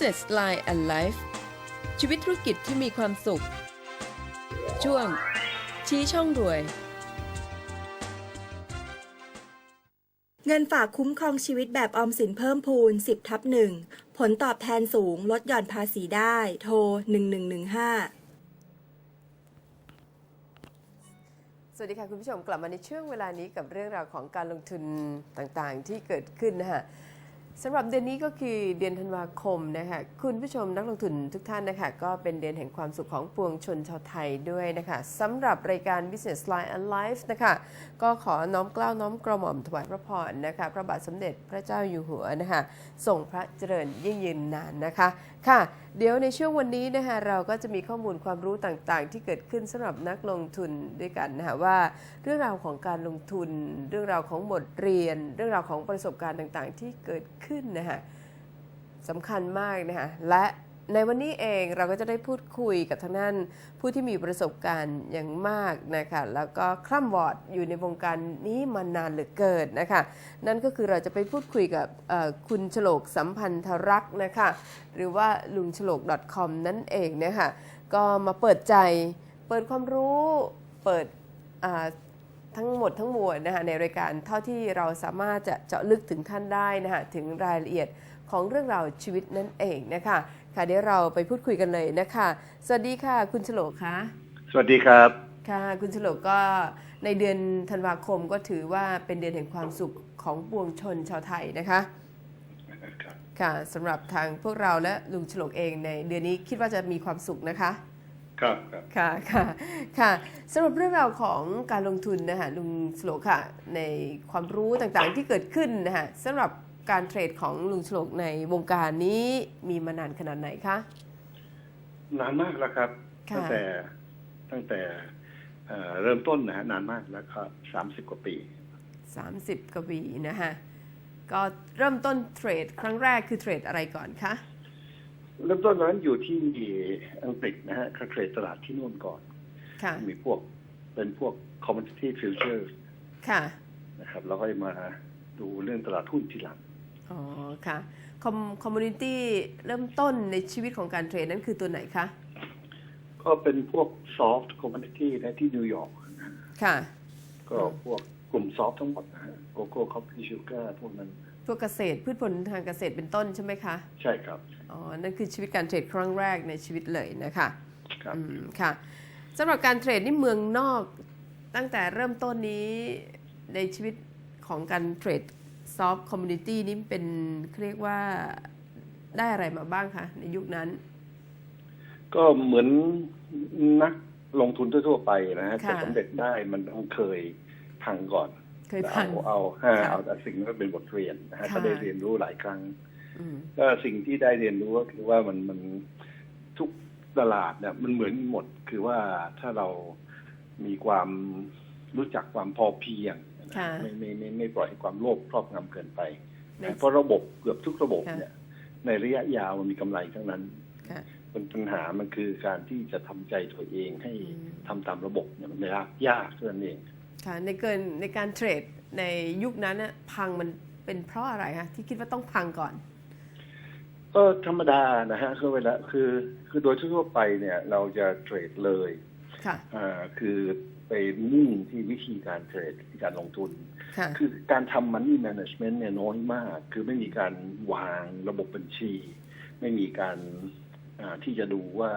Business Line and Life ชีวิตธุรกิจที่มีความสุข ช่วง ชี้ช่องรวย เงินฝากคุ้มครองชีวิตแบบออมสินเพิ่มพูน 10 ทับหนึ่งผลตอบแทนสูง ลดหย่อนภาษีได้ โทร 1115สวัสดีค่ะ คุณผู้ชมกลับมาในช่วงเวลานี้กับเรื่องราวของการลงทุนต่างๆ ที่เกิดขึ้นนะคะ สำหรับเดือนนี้ก็คือเดือนธันวาคมนะคะคุณผู้ชมนักลงทุนทุกท่านนะคะก็เป็นเดือนแห่งความสุขของปวงชนชาวไทยด้วยนะคะสำหรับรายการ Business Line and Life นะคะก็ขอน้อมเกล้าวน้อมกระหม่อมถวายพระพรนะคะพระบาทสมเด็จพระเจ้าอยู่หัวนะคะทรงพระเจริญยิ่งยืนนานนะคะค่ะเดี๋ยวในช่วงวันนี้นะคะเราก็จะมีข้อมูลความรู้ต่างๆ ที่เกิดขึ้นสำหรับนักลงทุนด้วยกันนะคะว่า เรื่องราวของการลงทุน เรื่องราวของบทเรียน เรื่องราวของประสบการณ์ต่างๆ ที่เกิดขึ้นนะคะสำคัญมากนะคะและในวันนี้เองเราก็จะได้พูดคุยกับทางด้านผู้ที่มีประสบการณ์อย่างมากนะคะแล้วก็คร่ำวอดอยู่ในวงการนี้มานานเหลือเกินนะคะนั่นก็คือเราจะไปพูดคุยกับคุณฉลกสัมพันธรักษ์นะคะหรือว่าลุงฉลก .com นั่นเองนะคะก็มาเปิดใจ เปิดความรู้เปิด ทั้งหมดทั้งมวลนะคะในรายการเท่าที่เราสามารถจะเจาะลึกถึงท่านได้นะคะถึงรายละเอียดของเรื่องราวชีวิตนั่นเองนะคะค่ะเดี๋ยวเราไปพูดคุยกันเลยนะคะ สวัสดีค่ะ คุณฉลกคะสวัสดีครับค่ะคุณฉลกก็ในเดือนธันวาคมก็ถือว่าเป็นเดือนแห่งความสุขของปวงชนชาวไทยนะคะครับค่ะสำหรับทางพวกเราและลุงฉลกเองในเดือนนี้คิดว่าจะมีความสุขนะคะ ครับครับค่ะค่ะค่ะสำหรับเรื่องราวของการลงทุนนะคะลุงสโลกค่ะ ในความรู้ต่างๆที่เกิดขึ้นนะคะสำหรับการเทรดของลุงสโลกในวงการนี้มีมานานขนาดไหนคะนานมากแล้วครับค่ะตั้งแต่ตั้งแต่เอ่อเริ่มต้นนะฮะนานมากแล้วครับสามสิบกว่าปี30กว่าปีนะคะก็เริ่มต้นเทรดครั้งแรกคือเทรดอะไรก่อนคะ เริ่มต้นตอนนั้นอยู่ที่อังกฤษนะฮะก็เทรดตลาดที่นู่นก่อนค่ะมีพวกเป็นพวก commodity futures ค่ะนะครับแล้วก็มาดูเรื่องตลาดหุ้นทีหลัง อ๋อ ค่ะคอมคอมมูนิตี้เริ่มต้นในชีวิตของการเทรดนั้นคือตัวไหนคะ ก็เป็นพวก soft commodity นะที่นิวยอร์กนะฮะค่ะ ก็พวกกลุ่ม soft ทั้งหมดนะฮะโกโก้คอฟฟี่ชูการ์พวกนั้น พวกเกษตรพืชผลทางเกษตรเป็นต้นใช่ไหมคะ ใช่ครับ อ๋อ นั่นคือชีวิตการเทรดครั้งแรกในชีวิตเลยนะคะครับอืมค่ะสำหรับการเทรดนี่เมืองนอกตั้งแต่เริ่มต้นนี้ในชีวิตของการเทรดซอฟต์คอมมูนิตี้นี่เป็นเรียกว่าได้อะไรมาบ้างคะในยุคนั้น ก็เหมือนนักลงทุนทั่วๆไปนะฮะค่ะจะสำเร็จได้มันต้องเคยพังก่อน เคยพังเอาเอาเอาค่ะเอาแต่สิ่งนั้นเป็นบทเรียนนะฮะค่ะก็ได้เรียนรู้หลายครั้งอืมก็สิ่งที่ได้เรียนรู้ก็คือว่ามันมันทุกตลาดเนี่ยมันเหมือนหมดคือว่าถ้าเรามีความรู้จักความพอเพียงนะค่ะไม่ไม่ไม่ไม่ปล่อยให้ความโลภครอบงำเกินไปในนะเพราะระบบเกือบทุกระบบค่ะเนี่ย ในระยะยาวมันมีกำไรทั้งนั้นค่ะปัญปัญหามันคือการที่จะทำใจตัวเองให้อืมทำตามระบบเนี่ยมันยากยากเท่านั้นเอง ค่ะในเกินในการเทรดในยุคนั้นน่ะพังมันเป็นเพราะอะไรคะที่คิดว่าต้องพังก่อน ก็ธรรมดานะฮะคือเวลาคือคือโดยทั่วๆไปเนี่ย เราจะเทรดเลยค่ะอ่าคือไปมุ่งที่วิธีการเทรดที่การลงทุนค่ะคือการทำ money management เนี่ยน้อยมาก คือไม่มีการวางระบบบัญชี ไม่มีการอ่าที่จะดูว่า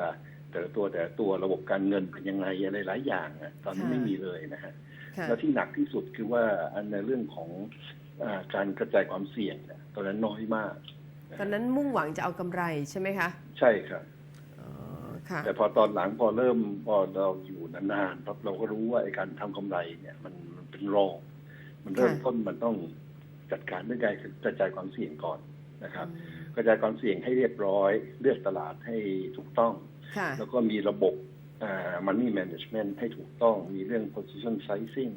แต่ละตัวแต่ละตัวระบบการเงินเป็นยังไงอะไรหลายอย่างอะตอนนี้ค่ะไม่มีเลยนะฮะค่ะ แล้วที่หนักที่สุดคือว่าอันในเรื่องของอาการกระจายความเสี่ยงเนี่ยตอนนั้นน้อยมาก ตอนนั้นมุ่งหวังจะเอากำไรใช่ไหมคะ ใช่ครับอ๋อค่ะแต่พอตอนหลังพอเริ่มพอเราอยู่นานๆปั๊บเราก็รู้ว่าไอ้การทำกำไรเนี่ยมันมันเป็นรองมันเริ่มค่ะต้นมันต้องจัดการด้วยการกระจายความเสี่ยงก่อนนะครับอืมกระจายความเสี่ยงให้เรียบร้อย เลือกตลาดให้ถูกต้องค่ะแล้วก็มีระบบอ่า money management ให้ถูกต้อง มีเรื่อง position sizing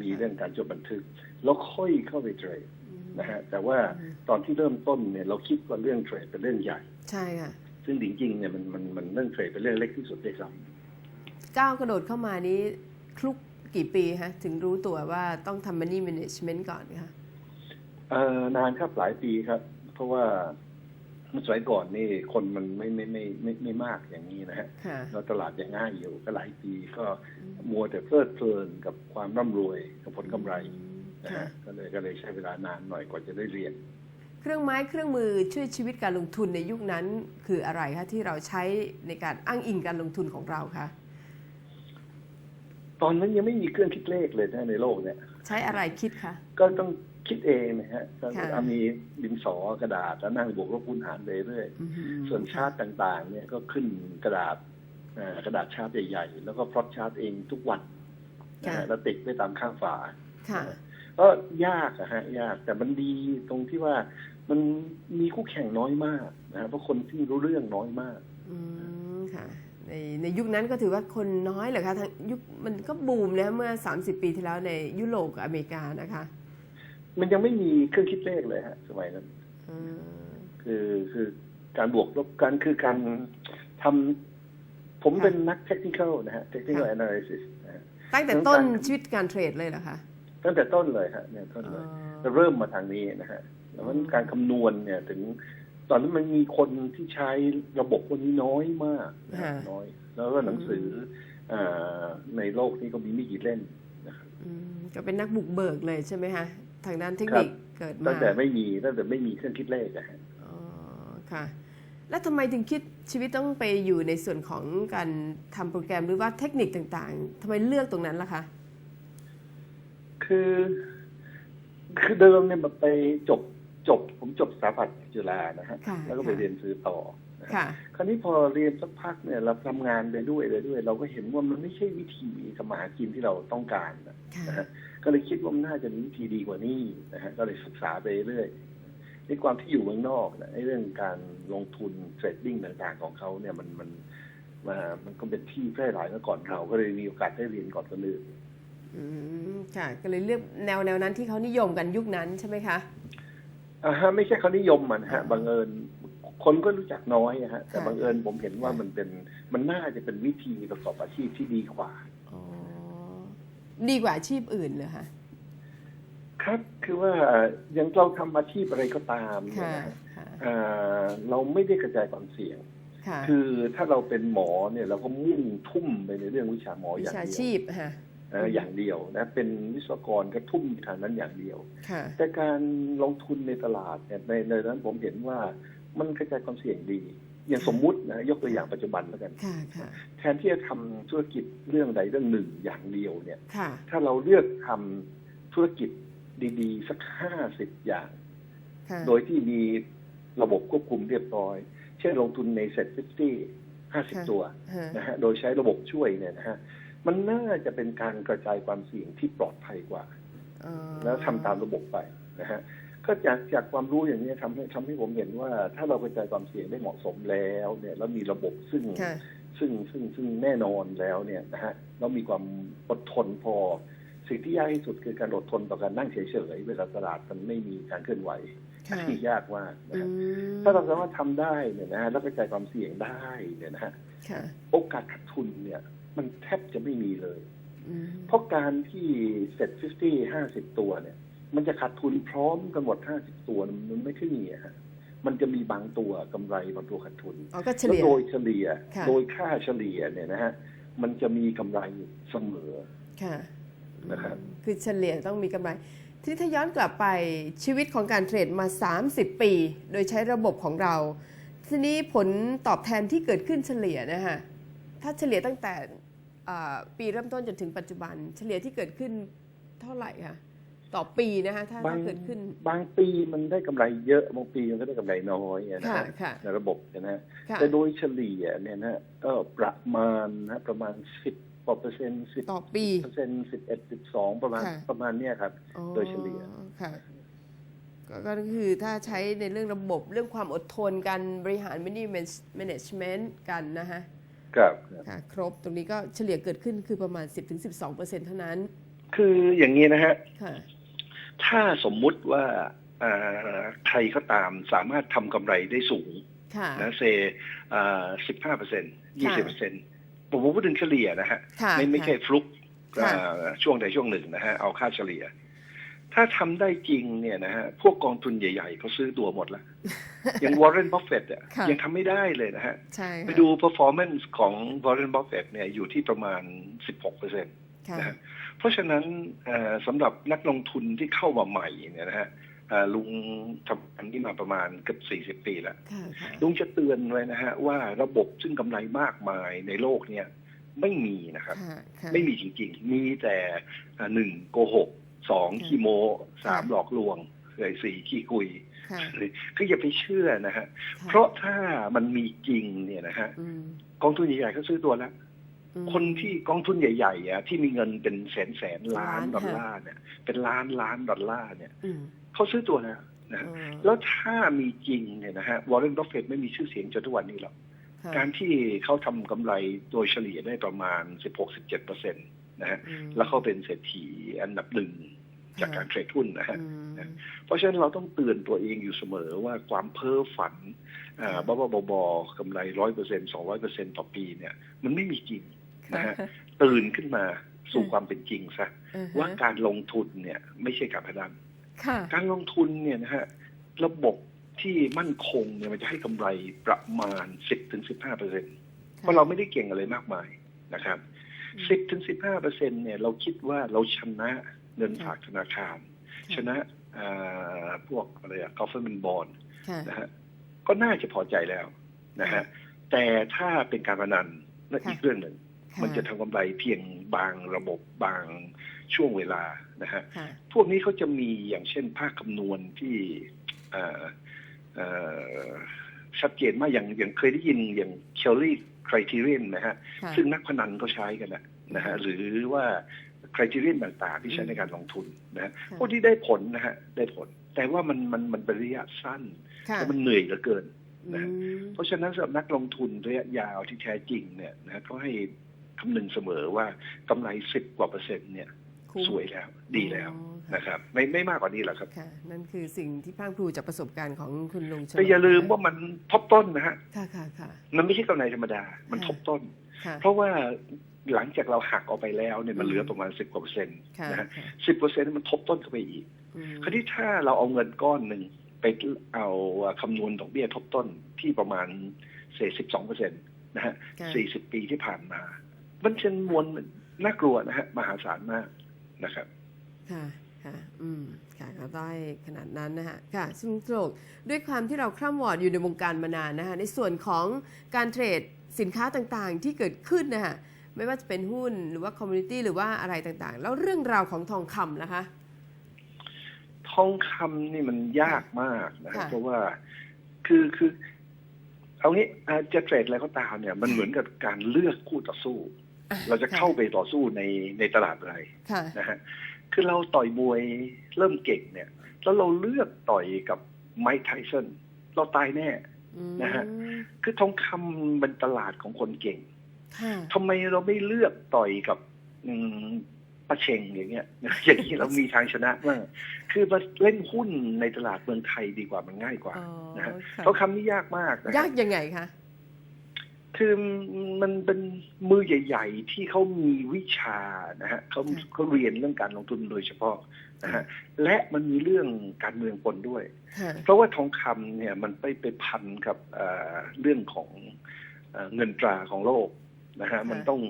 มีเรื่องการจดบันทึก แล้วค่อยเข้าไปเทรดนะฮะ แต่ว่าอืมตอนที่เริ่มต้นเนี่ยเราคิดว่าเรื่องเทรดเป็นเรื่องใหญ่ ใช่ค่ะ ซึ่งจริงๆเนี่ยมันมันมันเรื่องเทรดเป็นเรื่องเล็กที่สุดด้วยซ้ก้าวกระโดดเข้ามานี้คลุกกี่ปีฮะ ถึงรู้ตัวว่าต้องทำ money management ก่อนค่ะำเอ่อนานครับหลายปีครับ เพราะว่า สมัยก่อนนี่คนมันไม่ไม่ไม่ไม่ไม่มากอย่างนี้นะฮะค่ะแล้วตลาดยังง่ายอยู่ก็หลายปีก็มัวแต่เพลิดเพลินกับความร่ำรวยกับผลกำไรนะค่ะฮะก็เลยก็เลยใช้เวลานานหน่อยกว่าจะได้เรียน เครื่องไม้เครื่องมือช่วยชีวิตการลงทุนในยุคนั้นคืออะไรคะที่เราใช้ในการอ้างอิงการลงทุนของเราคะตอนนั้นยังไม่มีเครื่องคิดเลขเลยนะในโลกเนี่ย ใช้อะไรคิดคะก็ต้อง คิดเองนะฮะก็ค่ะเอามีดินสอกระดาษแล้วนั่งบวกลบคูณหารไปเรื่อยอือหือส่วนชาร์ตต่างๆ เนี่ยก็ขึ้นกระดาษเอ่อกระดาษชาร์ตใหญ่ๆ แล้วก็พลอตชาร์ตเองทุกวันนะค่ะฮะแล้วติดไว้ตามข้างฝาค่ะก็ยากอะฮะ ยากแต่มันดีตรงที่ว่ามันมีคู่แข่งน้อยมากนะฮะเพราะคนที่รู้เรื่องน้อยมากอืมค่ะในในยุคนั้นก็ถือว่าคนน้อยเหรอคะทั้งยุคมันก็บูมนะเมื่อ 30 ปีที่แล้วในยุโรปกับอเมริกานะคะ มันยังไม่มีเครื่องคิดเลขเลยฮะ สมัยนั้นอืมคือคือการบวกลบกันคือการทำผมเป็นนักเทคนิคนะฮะเทคนิค analysis นะฮะตั้งแต่ต้นชีวิตการเทรดเลยเหรอคะตั้งแต่ต้นเลยฮะเนี่ยต้นเลยก็เริ่มมาทางนี้นะฮะแล้วมันการคำนวณเนี่ยถึงตอนนั้นมันมีคนที่ใช้ระบบพวกนี้น้อยมากนะฮะฮะน้อย แล้วก็หนังสืออ่าในโลกนี้ก็มีไม่กี่เล่มนะครับอืมก็เป็นนักบุกเบิกเลยใช่ไหมคะ ทางด้านเทคนิคเกิดมาตั้งแต่ไม่มีตั้งแต่ไม่มีเครื่องคิดเลขอะฮะอ๋อค่ะ แล้วทำไมถึงคิดชีวิตต้องไปอยู่ในส่วนของการทำโปรแกรมหรือว่าเทคนิคต่างๆทำไมเลือกตรงนั้นล่ะคะ คือคือเดิมเนี่ยมันไปจบจบ ผมจบสถาปัตย์จุฬานะฮะค่ะแล้วก็ไปค่ะเรียนซื้อต่อนะฮะค่ะคราวนี้พอเรียนสักพักเนี่ยเราทำงานไปด้วยเลยด้วย เราก็เห็นว่ามันไม่ใช่วิธีสมหากินที่เราต้องการนะค่ะนะฮะ ก็เลยคิดว่ามันน่าจะมีวิธีดีกว่านี้นะฮะก็เลยศึกษาไปเรื่อยในความที่อยู่เมืองนอกนะไอ้เรื่องการลงทุนเทรดดิ้งต่างๆของเขาเนี่ยมันมันมามันก็เป็นที่แพร่หลายมาก่อนเราก็เลยมีโอกาสได้เรียนก่อนคนอื่นอืมค่ะก็เลยเลือกแนวแนวนั้นที่เขานิยมกันยุคนั้นใช่ไหมคะอ่าฮะไม่ใช่เขานิยมมันฮะอ่าบังเอิญคนก็รู้จักน้อยอะฮะ แต่ค่ะบังเอิญผมเห็นว่าค่ะมันเป็นมันน่าจะเป็นวิธีประกอบอาชีพที่ดีกว่าอ๋อ ดีกว่าอาชีพอื่นเลยค่ะ ครับคือว่าอย่างเราทำอาชีพอะไรก็ตามเนี่ยค่ะนะฮะค่ะอ่าเราไม่ได้กระจายความเสี่ยงค่ะคือถ้าเราเป็นหมอเนี่ยเราก็มุ่งทุ่มไปในเรื่องวิชาหมอวิอย่างชาเดียวชีพค่ะนะอย่างเดียวนะเป็นวิศวกรก็ทุ่มทางนั้นอย่างเดียวค่ะแต่การลงทุนในตลาดเนี่ยในในนั้นผมเห็นว่ามันกระจายความเสี่ยงดี อย่างสมมุตินะยกตัวอย่างปัจจุบันแล้วกัน ค่ะค่ะแทนที่จะทำธุรกิจเรื่องใดเรื่องหนึ่งอย่างเดียวเนี่ย ค่ะ ถ้าเราเลือกทำธุรกิจดีๆ สักห้าสิบอย่าง ค่ะโดยที่มีระบบควบคุมเรียบร้อย เช่นลงทุนในเซ็ตฟิฟตี้ห้าสิบค่ะตัวฮะนะฮะโดยใช้ระบบช่วยเนี่ยนะฮะมันน่าจะเป็นการกระจายความเสี่ยงที่ปลอดภัยกว่าอ๋อแล้วทำตามระบบไปนะฮะ ก็จากจากความรู้อย่างนี้ทำให้ทำให้ผมเห็นว่า ถ้าเรากระจายความเสี่ยงได้เหมาะสมแล้ว เนี่ยแล้วมีระบบซึ่งค่ะซึ่งซึ่งซึ่งแน่นอนแล้วเนี่ยนะฮะแล้วมีความอดทนพอ สิ่งที่ยากที่สุดคือการอดทนต่อการนั่งเฉยๆเวลาตลาดมันไม่มีการเคลื่อนไหวค่ะที่ยากมากนะอืฮะมถ้าเราสามารถทำได้เนี่ยนะฮะแล้วกระจายความเสี่ยงได้เนี่ยนะฮะค่ะโอกาสขาดทุนเนี่ย มันแทบจะไม่มีเลยอืมเพราะการที่เซ็ตฟิฟตี้ห้าสิบตัวเนี่ย มันจะขาดทุนพร้อมกันหมดห้าสิบตัวมันไม่ใช่มีอะฮะมันจะมีบางตัวกำไรบางตัวขาดทุนอ๋อก็เฉแล้วลี่ยโดยเฉลี่ยค่ะโดยค่าเฉลี่ยเนี่ยนะฮะมันจะมีกำไรเสมอค่ะนะครับคือเฉลี่ยต้องมีกำไร ทีนี้ถ้าย้อนกลับไปชีวิตของการเทรดมา 30 ปี โดยใช้ระบบของเรา ทีนี้ผลตอบแทนที่เกิดขึ้นเฉลี่ยนะฮะถ้าเฉลี่ยตั้งแต่อ่าปีเริ่มต้นจนถึงปัจจุบัน เฉลี่ยที่เกิดขึ้นเท่าไหร่คะ ต่อปีนะคะถ้าบางถ้าเกิดขึ้น บางปีมันได้กำไรเยอะบางปีมันก็ได้กำไรน้อยอะนะค่ะฮะค่ะในระบบนะฮะค่ะแต่โดยเฉลี่ยเนี่ยนะฮะก็ประมาณนะฮะประมาณสิบกว่าเปอร์เซ็นต์สิบต่อปีเปอร์เซ็นต์สิบเอ็ดสิบสองประมาณค่ะประมาณเนี้ยครับอ๋อโดยเฉลี่ยค่ะก็ก็คือถ้าใช้ในเรื่องระบบเรื่องความอดทนการบริหาร management กันนะฮะครับครับค่ะครบตรงนี้ก็เฉลี่ยเกิดขึ้นคือประมาณ 10-12%เท่านั้น คืออย่างนี้นะฮะค่ะ ถ้าสมมุติว่าอ่าใครก็ตามสามารถทำกำไรได้สูงค่ะนะเซสิบห้าเปอร์เซ็นยี่สิบเปอร์เซ็นค่ะผมพูดถึงเฉลี่ยนะฮะค่ะไม่ไม่ใช่ฟลุกค่ะอ่าช่วงใดช่วงหนึ่งนะฮะ เอาค่าเฉลี่ย ถ้าทำได้จริงเนี่ยนะฮะ พวกกองทุนใหญ่ๆเขาซื้อตัวหมดแล้วอย่างวอร์เรนบัฟเฟตต์อะค่ะยังทำไม่ได้เลยนะฮะใช่ไปค่ะดู performance ของวอร์เรนบัฟเฟตต์เนี่ยอยู่ที่ประมาณ16เปอร์เซ็นต์ค่ะนะฮะ เพราะฉะนั้นเอ่อสำหรับนักลงทุนที่เข้ามาใหม่เนี่ยนะฮะเอ่อลุงทำอันนี้มาประมาณเกือบ40ปีแล้วค่ะค่ะลุงจะเตือนไว้นะฮะว่าระบบซึ่งกำไรมากมายในโลกเนี่ยไม่มีนะครับค่ะค่ะไม่มีจริงๆ มีแต่อ่าหนึ่งโกหกสองค่ะขี้โมสามค่ะหลอกลวงเลยสี่ขี้กุยค่ะคืออย่าไปเชื่อนะฮะค่เพราะถ้ามันมีจริงเนี่ยนะฮะอืมกองทุนใหญ่ๆก็ซื้อตัวแล้วอืม คนที่กองทุนใหญ่ๆอะที่มีเงินเป็นแสนแสนๆล้านล้านดอลลาร์เนี่ย เป็นล้านล้านดอลลาร์เนี่ยอืมเขาซื้อตัวแล้วนะฮะอ๋อแล้วถ้ามีจริงเนี่ยนะฮะวอร์เรนบัฟเฟตไม่มีชื่อเสียงจนทุกวันนี้หรอกค่ะการที่เขาทำกำไรโดยเฉลี่ยได้ประมาณ 16-17เปอร์เซ็นต์นะฮะอืมแล้วเขาเป็นเศรษฐีอันดับหนึ่งจากการเทรดหุ้นนะฮะอืมเพราะฉะนั้นเราต้องเตือนตัวเองอยู่เสมอว่าความเพ้อฝันอ่าบ้าๆบอๆกำไรร้อยเปอร์เซ็นสองร้อยเปอร์เซ็นต่อปีเนี่ย มันไม่มีจริง นะฮะตื่นขึ้นมาสู่ความเป็นจริงซะอือฮะว่าการลงทุนเนี่ยไม่ใช่การพนันค่ะการลงทุนเนี่ยนะฮะระบบที่มั่นคงเนี่ยมันจะให้กำไรประมาณสิบถึงสิบห้าเปอร์เซ็นเพราะเราไม่ได้เก่งอะไรมากมายนะครับสิบถึงสิบห้าเปอร์เซ็นเนี่ยเราคิดว่าเราชนะเงินฝากธนาคาร ชนะอ่าพวกอะไรอะ government bond ค่ะนะฮะก็น่าจะพอใจแล้วนะฮะแต่ถ้าเป็นการพนันนั่นค่ะอีกเรื่องหนึ่งค่ มันจะทำกำไรเพียงบางระบบบางช่วงเวลานะฮะค่ะพวกนี้เขาจะมีอย่างเช่นภาคคำนวณที่เอ่อเอ่อชัดเจนมากอย่างอย่างเคยได้ยินอย่างเคลลี่คร t ทีเรียนนะฮะค่ะซึ่งนักพนันก็ใช้กันนะนะฮะหรือว่าคร t ทีเรียนต่างๆ ที่ใช้ในการลงทุนนะฮะค่ะพวกที่ได้ผลนะฮะได้ผล แต่ว่ามันมันมันเป็นระยะสั้นค่ะและมันเหนื่อยเหลือเกินอืมเพราะฉะนั้นสำหรับนักลงทุนระยะยาวที่แท้จริงเนี่ยนะฮะก็ให้ คำนึงเสมอว่ากำไรสิบกว่าเปอร์เซ็นต์เนี่ยคุ้มสวยแล้วดีแล้วอ๋อค่ะนะครับไม่ไม่มากกว่านี้หรอกครับค่ะนั่นคือสิ่งที่พรังพรูจากประสบการณ์ของคุณลุงชลแต่อย่าลืมว่ามันทบต้นนะฮะค่ะค่ะค่ะมันไม่ใช่กำไรธรรมดา มันค่ะทบต้นค่ะเพราะว่าหลังจากเราหักออกไปแล้วเนี่ยมันอืมเหลือประมาณสิบกว่าเปอร์เซ็นต์ค่ะนะฮะค่ะสิบเปอร์เซ็นต์มันทบต้นเข้าไปอีกอืมคราวนี้ถ้าเราเอาเงินก้อนหนึ่งไปเอาคำนวณดอกเบี้ยทบต้นที่ประมาณเศษสิบสองเปอร์เซ็นต์นะฮะค่ะสี่สิบปีที่ผ่านมา มันเป็นมวลน่ากลัวนะฮะมหาศาลมากนะครับค่ะค่ะ อืม ค่ะก็ได้ขนาดนั้นนะฮะค่ะซึ่งโลกด้วยความที่เราคร่ำวอดอยู่ในวงการมานานนะคะในส่วนของการเทรดสินค้าต่างๆ ที่เกิดขึ้นนะฮะไม่ว่าจะเป็นหุ้นหรือว่าคอมมูนิตี้หรือว่าอะไรต่างๆ แล้วเรื่องราวของทองคำนะคะ ทองคำนี่มันยากมากนะฮะค่ะเพราะว่าคือคือเอางี้อ่าจะเทรดอะไรก็ตามเนี่ย มันเหมือนกับการเลือกคู่ต่อสู้ เราจะเข้าไปต่อสู้ในในตลาดอะไรค่ะนะฮะคือเราต่อยมวยเริ่มเก่งเนี่ย แล้วเราเลือกต่อยกับไมค์ไทสันเราตายแน่อืมนะฮะคือทองคำเป็นตลาดของคนเก่งค่ะทำไมเราไม่เลือกต่อยกับอืมปะเชงอย่างเงี้ยอย่างนี้เรามีทางชนะมากคือมาเล่นหุ้นในตลาดเมืองไทยดีกว่ามันง่ายกว่าอ๋อนะฮะค่ะทองคำนี่ยากมากนะฮะยากยังไงคะ คือมันเป็นมือใหญ่ ๆ ที่เขามีวิชานะฮะเขาค่ะเขาเรียนเรื่องการลงทุนโดยเฉพาะนะฮะและมันมีเรื่องการเมืองปนด้วยค่ะเพราะว่าทองคำเนี่ยมันไปไปพันกับเอ่อเรื่องของเอ่อเงินตราของโลกนะฮะมันต้อง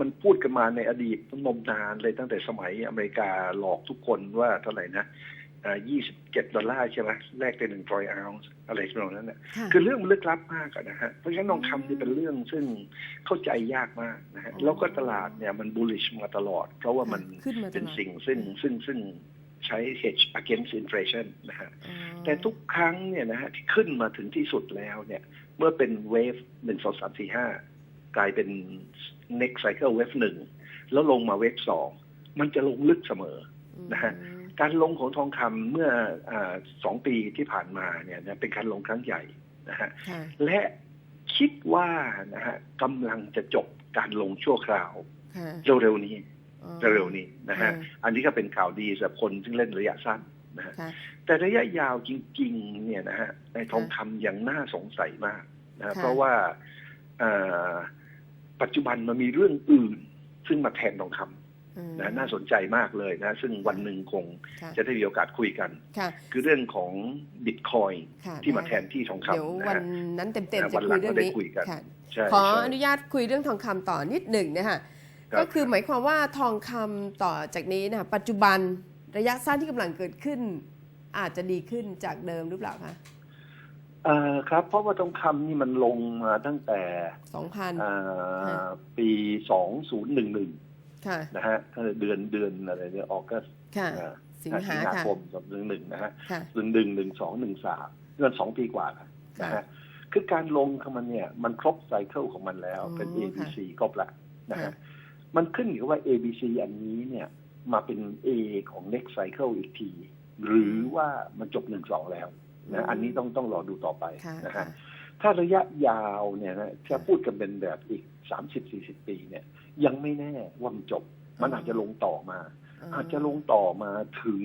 มันพูดกันมาในอดีตนมนานเลยตั้งแต่สมัยอเมริกาหลอกทุกคนว่าเท่าไหร่นะ ยี่สิบเจ็ดดอลลาร์ใช่ไหมแลกเป็นหนึ่งทรอยออนซ์อะไรทำนองนั้นน่ะค่ะคือเรื่องมันลึกลับมากอะนะฮะ เพราะฉะนั้นทองคำนี่เป็นเรื่องซึ่งเข้าใจยากมากนะฮะอ๋อแล้วก็ตลาดเนี่ยมัน bullish มาตลอด เพราะว่ามันขึ้นมาตเป็นลอดสิ่งซึ่งซึ่งซึ่งใช้ hedge against inflation นะฮะอ๋อแต่ทุกครั้งเนี่ยนะฮะที่ขึ้นมาถึงที่สุดแล้วเนี่ย เมื่อเป็นเวฟหนึ่งสองสามสี่ห้ากลายเป็น next cycle เวฟหนึ่งแล้วลงมาเวฟสองมันจะลงลึกเสมอนะฮะอืม การลงของทองคำเมื่ออาสองปีที่ผ่านมาเนี่ยนะเป็นการลงครั้งใหญ่นะฮะค่ะและคิดว่านะฮะกำลังจะจบการลงชั่วคราวค่ะเร็วๆนี้อ๋อเร็วๆนี้นะฮะค่ะอันนี้ก็เป็นข่าวดีสำหรับคนที่เล่นระยะสั้นนะฮะค่ะแต่ระยะยาวจริง ๆ เนี่ยนะฮะในทองคำยังน่าสงสัยมากนะฮะค่ะเพราะว่าเอ่อปัจจุบันมันมีเรื่องอื่น ซึ่งมาแทนทองคำอืม นะน่าสนใจมากเลยนะ ซึ่งวันหนึ่งคงค่ะจะได้มีโอกาสคุยกันค่ะคือเรื่องของบิตคอยค่ะที่มาได้แทนที่ทองเดี๋ยวคำนะวันฮะนั้นเต็มนะๆวัจะนหลัคุยงเรื่องก็ได้นี้คุยกันค่ะใช่ขอใช่อนุญาตคุยเรื่องทองคำต่อนิดหนึ่งนะคะครับก็คือหมายความว่าทองคำต่อจากนี้นะคะปัจจุบันระยะสั้นที่กำลังเกิดขึ้น อาจจะดีขึ้นจากเดิมหรือเปล่าคะเอ่อครับ เพราะว่าทองคำนี่มันลงมาตั้งแต่2,000อ่าค่ะปี2011 ค่ะ นะฮะเดือนเดือนอะไรเนี่ยออกัสค่ะอ่าสิงหาค่ะคมสองหนึ่งหนึ่งนะฮะค่ะหนึ่งหนึ่งหนึ่งสองหนึ่งสามเดือนสองปีกว่าแล้วนะค่ะฮะคือการลงของมันเนี่ย มันครบไซเคิลของมันแล้วอ๋อเป็น A B ค่ะ C ครบละนะค่ะฮะมันขึ้นอยู่กับว่า A B C อันนี้เนี่ยมาเป็น A ของ next cycle อีกที หรือว่ามันจบหนึ่งสองแล้วนะอันนี้ต้องต้องรอดูต่อไปค่ะนะค่ะฮะ ถ้าระยะยาวเนี่ยนะจะพูดกันเป็นแบบอีกสามสิบสี่สิบปีเนี่ย ยังไม่แน่ว่ามันจบ มันอาจจะลงต่อมา อาจจะลงต่อมาถึง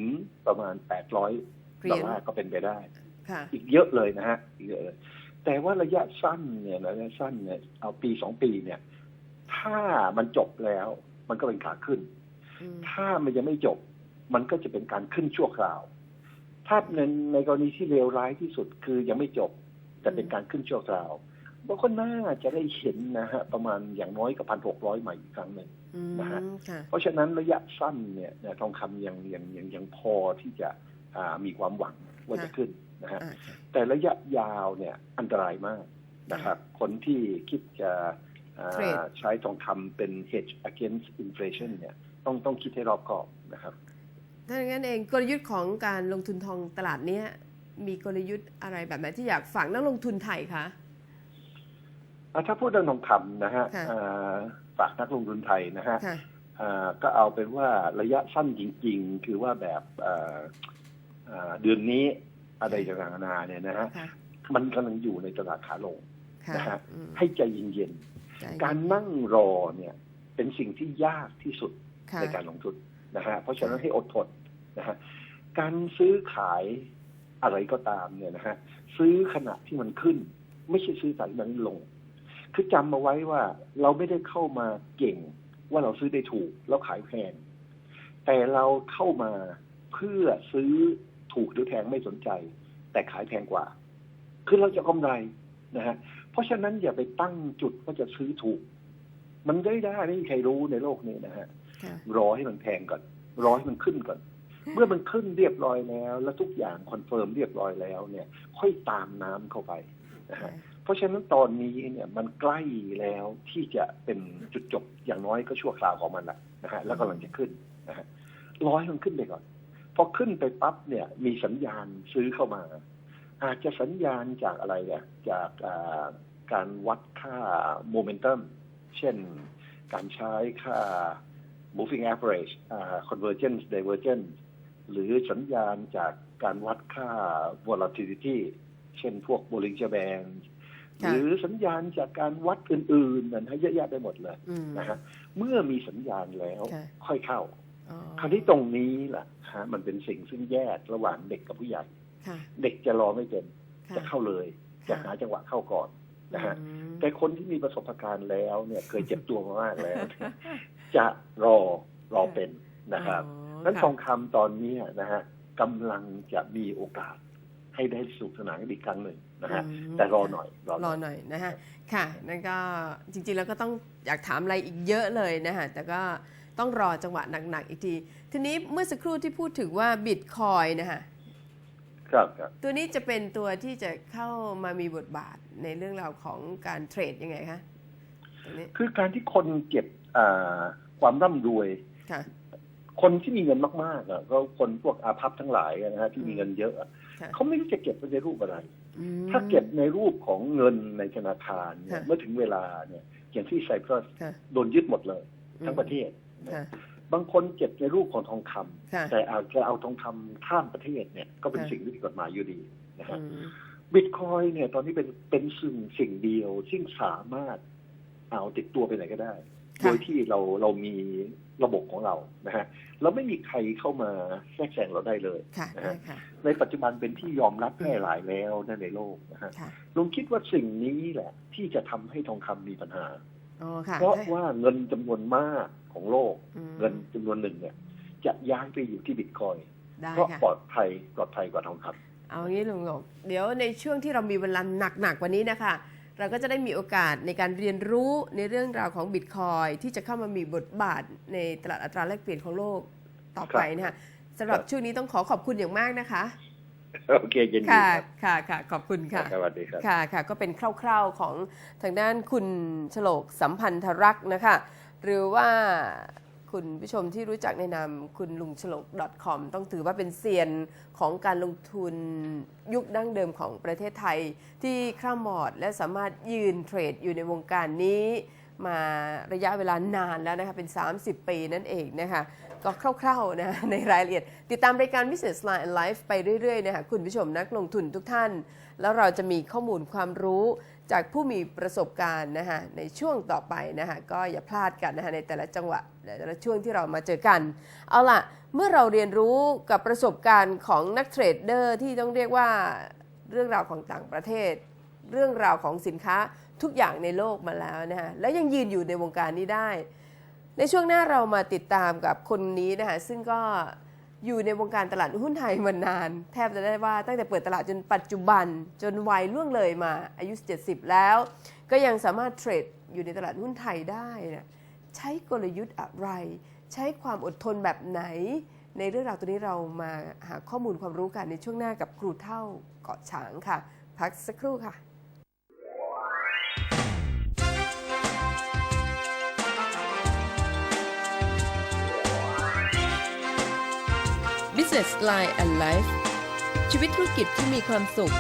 ประมาณแปดร้อยเหรีดอยลญลาร์ก็เป็นไปได้ค่ะอีกเยอะเลยนะฮะอีกเยอะเลย แต่ว่าระยะสั้นเนี่ยนะระยะสั้นเนี่ยเอาปีสองปีเนี่ย ถ้ามันจบแล้ว มันก็เป็นขาขึ้นอืมถ้ามันยังไม่จบ มันก็จะเป็นการขึ้นชั่วคราว ถ้าในในกรณีที่เลวร้ายที่สุดคือยังไม่จบ แต่เป็นการขึ้นชั่วคราวเราก็น่าจะได้เห็นนะฮะประมาณอย่างน้อยกับพันหกร้อยใหม่อีกครั้งหนึ่งอืมนะฮะค่ะเพราะฉะนั้นระยะสั้นเนี่ยเนี่ยทองคำยังยังยังยังพอที่จะอ่ามีความหวังว่าจะขึ้นนะฮะอ่าค่ะแต่ระยะยาวเนี่ยอันตรายมากนะครับ คนที่คิดจะอ่าเทรดใช้ทองคำเป็น hedge against inflation เนี่ยต้องต้องคิดให้รอบคอบนะครับถ้าอย่างนั้นเองกลยุทธ์ของการลงทุนทองตลาดเนี้ย มีกลยุทธ์อะไรแบบไหนที่อยากฝากนักลงทุนไทยคะอะถ้าพูดเรื่องทองคำนะฮะค่ะอ่าฝากนักลงทุนไทยนะฮะค่ะอ่าก็เอาเป็นว่าระยะสั้นจริง ๆ คือว่าแบบอ่าอ่าเดือนนี้อะไรต่างๆนานาเนี่ยนะฮะค่ะมันกำลังอยู่ในตลาดขาลงค่ะนะฮะอืมให้ใจเย็นใจๆการนั่งรอเนี่ยเป็นสิ่งที่ยากที่สุดค่ะในการลงทุนนะฮะเพราะฉะนั้นให้อดทนนะฮะการซื้อขาย อะไรก็ตามเนี่ยนะฮะซื้อขณะที่มันขึ้น ไม่ใช่ซื้อขณะที่มันลง คือจำมาไว้ว่าเราไม่ได้เข้ามาเก่ง ว่าเราซื้อได้ถูกแล้วขายแพงแต่เราเข้ามาเพื่อซื้อถูกหรือแพงไม่สนใจ แต่ขายแพงกว่า คือเราจะกำไรนะฮะเพราะฉะนั้นอย่าไปตั้งจุดว่าจะซื้อถูก มันได้ได้ไม่มีใครรู้ในโลกนี้นะฮะค่ะรอให้มันแพงก่อนรอให้มันขึ้นก่อน เมื่อมันขึ้นเรียบร้อยแล้ว แล้วทุกอย่างคอนเฟิร์มเรียบร้อยแล้วเนี่ย ค่อยตามน้ำเข้าไปนะฮะเพราะฉะนั้นตอนนี้เนี่ยมันใกล้แล้วที่จะเป็นจุดจบอย่างน้อยก็ชั่วคราวของมันแหละนะฮะแล้วกำลังจะขึ้นนะฮะรอให้มันขึ้นไปก่อน พอขึ้นไปปั๊บเนี่ย มีสัญญาณซื้อเข้ามา อาจจะสัญญาณจากอะไรเนี่ยจากอ่าการวัดค่าโมเมนตัมเช่นการใช้ค่า moving average อ่า convergence divergence หรือสัญญาณจากการวัดค่า volatility เช่นพวก Bollinger Band หค่ะรือสัญญาณจากการวัดอื่นๆนั่นให้เยอะแยะไปหมดเลยอืมนะฮะเมื่อมีสัญญาณแล้วค่ะค่อยเข้าอ๋อคราวนี้ตรงนี้แหละฮะมันเป็นสิ่งซึ่งแยกระหว่างเด็กกับผู้ใหญ่ค่ะเด็กจะรอไม่เป็นค่ะจะเข้าเลยจะค่ะหาจังหวะเข้าก่อนนะฮะอืมแต่คนที่มีประสบการณ์แล้วเนี่ยเคยเจ็บตัวมามากแล้ว จะรอรอเป็นนะครับอ๋อ นั้นค่ะทองคำตอนนี้นะฮะกำลังจะมีโอกาสให้ได้สนุกสนานกันอีกครั้งหนึ่งนะฮะอืมแต่รอหน่อยรอหรน่ออยหน่อยนะฮะค่ะนั่นก็จริงๆแล้วก็ต้องอยากถามอะไรอีกเยอะเลยนะฮะแต่ก็ต้องรอจังหวะหนักๆอีกที ทีนี้เมื่อสักครู่ที่พูดถึงว่าบิตคอยนะฮะครับครับตัวนี้จะเป็นตัวที่จะเข้ามามีบทบาทในเรื่องราวของการเทรดยังไงคะตัวนี้คือการที่คนเก็บอ่าความร่ำรวย ค่ะคนที่มีเงินมากๆอะก็คนพวกอาภัพทั้งหลายอะนะฮะที่มีเงินเยอะอะค่ะเขาไม่รู้จะเก็บไว้ในรูปอะไรอืมถ้าเก็บในรูปของเงินในธนาคารเนี่ยค่ะเมื่อถึงเวลาเนี่ยอย่างที่ไซปรัสค่ะโดนยึดหมดเลย ทั้งประเทศนะค่ะบางคนเก็บในรูปของทองคำค่ะแต่อาจจะเอาทองคำข้ามประเทศเนี่ยก็เป็นค่ะสิ่งที่ผิดกฎหมายอยู่ดีนะฮะอืมบิตคอยเนี่ยตอนนี้เป็นเป็นสิ่งสิ่งเดียวซึ่งสามารถเอาติดตัวไปไหนก็ได้ค่ะ โดยที่เราเรามีระบบของเรานะฮะเราไม่มีใครเข้ามาแทรกแซงเราได้เลยค่ะนะได้ฮะค่ะในปัจจุบันเป็นที่ยอมรับแพร่หลายแล้วนะในโลกนะฮะค่ะลุงคิดว่าสิ่งนี้แหละ ที่จะทำให้ทองคำมีปัญหาอ๋อค่ะเพราะได้ว่าเงินจำนวนมากของโลกอืมเงินจำนวนหนึ่งเนี่ย จะย้ายไปอยู่ที่บิตคอยน์ได้เพราะค่ะปลอดภัยปลอดภัยกว่าทองคำเอางี้ลุงหงกเดี๋ยวในช่วงที่เรามีเวลาหนักๆกว่านี้นะคะ เราก็จะได้มีโอกาสในการเรียนรู้ในเรื่องราวของบิตคอยที่จะเข้ามามีบทบาทในตลาดอัตราแลกเปลี่ยนของโลกต่อไปนะคะสำหรับครับช่วงนี้ต้องขอขอบคุณอย่างมากนะคะโอเคยินดีค่ะครับค่ะค่ะ ขอบคุณค่ะสวัสดีครับค่ะค่ะก็เป็นคร่าวๆของทางด้านคุณฉลกสัมพันธรักษ์นะคะ หรือว่า คุณผู้ชมที่รู้จักในนามคุณลุงฉลก .com ต้องถือว่าเป็นเซียนของการลงทุนยุคดั้งเดิมของประเทศไทย ที่คร่ำบอดและสามารถยืนเทรดอยู่ในวงการนี้มาระยะเวลานานแล้วนะคะเป็น 30 ปีนั่นเองนะคะก็คร่าวๆนะในรายละเอียด ติดตามรายการ Business Line and Life ไปเรื่อยๆนะคะคุณผู้ชมนักลงทุนทุกท่าน แล้วเราจะมีข้อมูลความรู้ จากผู้มีประสบการณ์นะคะในช่วงต่อไปนะคะก็อย่าพลาดกันนะคะในแต่ละจังหวะแต่ละช่วงที่เรามาเจอกัน เอาล่ะ เมื่อเราเรียนรู้กับประสบการณ์ของนักเทรดเดอร์ที่ต้องเรียกว่าเรื่องราวของต่างประเทศ เรื่องราวของสินค้าทุกอย่างในโลกมาแล้วนะคะและยังยืนอยู่ในวงการนี้ได้ ในช่วงหน้าเรามาติดตามกับคนนี้นะคะซึ่งก็ อยู่ในวงการตลาดหุ้นไทยมานาน แทบจะได้ว่าตั้งแต่เปิดตลาดจนปัจจุบัน จนวัยล่วงเลยมาอายุ 70 แล้ว ก็ยังสามารถเทรดอยู่ในตลาดหุ้นไทยได้นะใช้กลยุทธ์อะไร ใช้ความอดทนแบบไหน ในเรื่องราวตัวนี้เรามาหาข้อมูลความรู้กันในช่วงหน้ากับครูเท่าเกาะฉางค่ะ พักสักครู่ค่ะ Business Line and Life ชีวิตธุรกิจที่มีความสุข